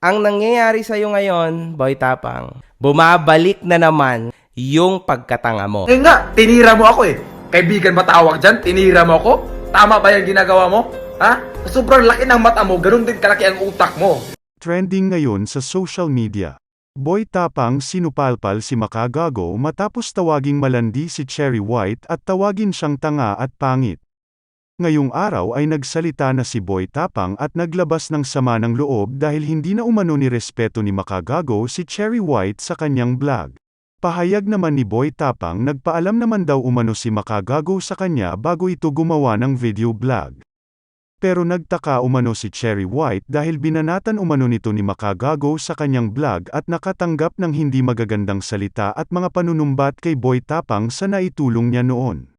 Ang nangyayari sa'yo ngayon, Boy Tapang, bumabalik na naman yung pagkatanga mo. Eh nga, tinira mo ako eh. Kaibigan ba tawag dyan? Tinira mo ako? Tama ba yung ginagawa mo? Ha? Sobrang laki ng mata mo, ganun din kalaki ang utak mo. Trending ngayon sa social media. Boy Tapang sinupalpal si Makagago matapos tawaging malandi si Cherry White at tawagin siyang tanga at pangit. Ngayong araw ay nagsalita na si Boy Tapang at naglabas ng sama ng loob dahil hindi na umano ni respeto ni Makagago si Cherry White sa kanyang vlog. Pahayag naman ni Boy Tapang nagpaalam naman daw umano si Makagago sa kanya bago ito gumawa ng video vlog. Pero nagtaka umano si Cherry White dahil binanatan umano nito ni Makagago sa kanyang vlog at nakatanggap ng hindi magagandang salita at mga panunumbat kay Boy Tapang sa naitulong niya noon.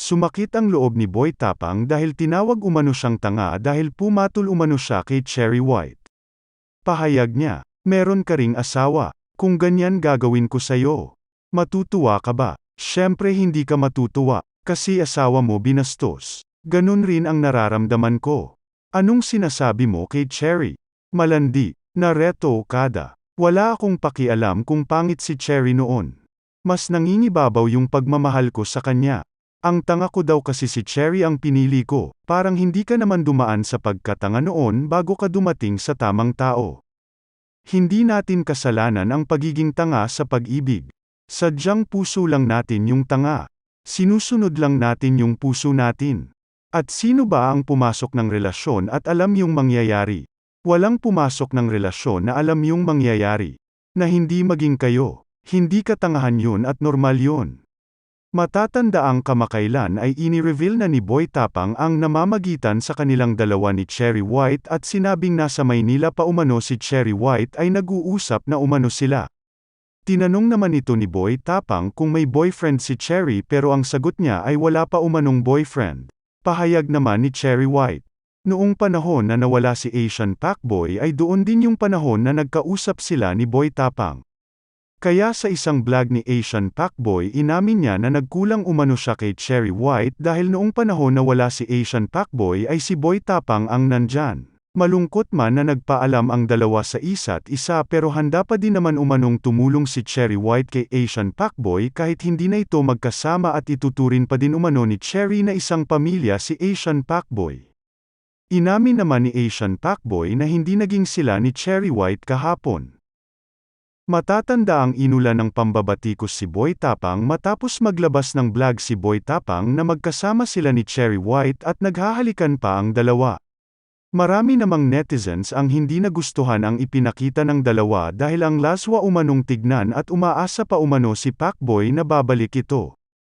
Sumakit ang loob ni Boy Tapang dahil tinawag umano siyang tanga dahil pumatol umano siya kay Cherry White. Pahayag niya, meron ka ring asawa, kung ganyan gagawin ko sa'yo. Matutuwa ka ba? Siyempre hindi ka matutuwa, kasi asawa mo binastos. Ganun rin ang nararamdaman ko. Anong sinasabi mo kay Cherry? Malandi, nareto kada. Wala akong pakialam kung pangit si Cherry noon. Mas nangingibabaw yung pagmamahal ko sa kanya. Ang tanga ko daw kasi si Cherry ang pinili ko, parang hindi ka naman dumaan sa pagkatanga noon bago ka dumating sa tamang tao. Hindi natin kasalanan ang pagiging tanga sa pag-ibig. Sadyang puso lang natin yung tanga. Sinusunod lang natin yung puso natin. At sino ba ang pumasok ng relasyon at alam yung mangyayari? Walang pumasok ng relasyon na alam yung mangyayari. Na hindi maging kayo. Hindi katangahan yun at normal yun. Matatanda ang kamakailan ay ini-reveal na ni Boy Tapang ang namamagitan sa kanilang dalawa ni Cherry White at sinabing nasa Maynila pa umano si Cherry White ay nag-uusap na umano sila. Tinanong naman ito ni Boy Tapang kung may boyfriend si Cherry pero ang sagot niya ay wala pa umanong boyfriend. Pahayag naman ni Cherry White. Noong panahon na nawala si Asian Pacboy ay doon din yung panahon na nagkausap sila ni Boy Tapang. Kaya sa isang vlog ni Asian Pacboy inamin niya na nagkulang umano siya kay Cherry White dahil noong panahon na wala si Asian Pacboy ay si Boy Tapang ang nandyan. Malungkot man na nagpaalam ang dalawa sa isa't isa pero handa pa din naman umanong tumulong si Cherry White kay Asian Pacboy kahit hindi na ito magkasama at ituturin pa din umano ni Cherry na isang pamilya si Asian Pacboy. Inamin naman ni Asian Pacboy na hindi naging sila ni Cherry White kahapon. Matatanda ang inula ng pambabatikos si Boy Tapang matapos maglabas ng vlog si Boy Tapang na magkasama sila ni Cherry White at naghahalikan pa ang dalawa. Marami namang netizens ang hindi nagustuhan ang ipinakita ng dalawa dahil ang laswa umanong tignan at umaasa pa umano si Pacboy na babalik ito.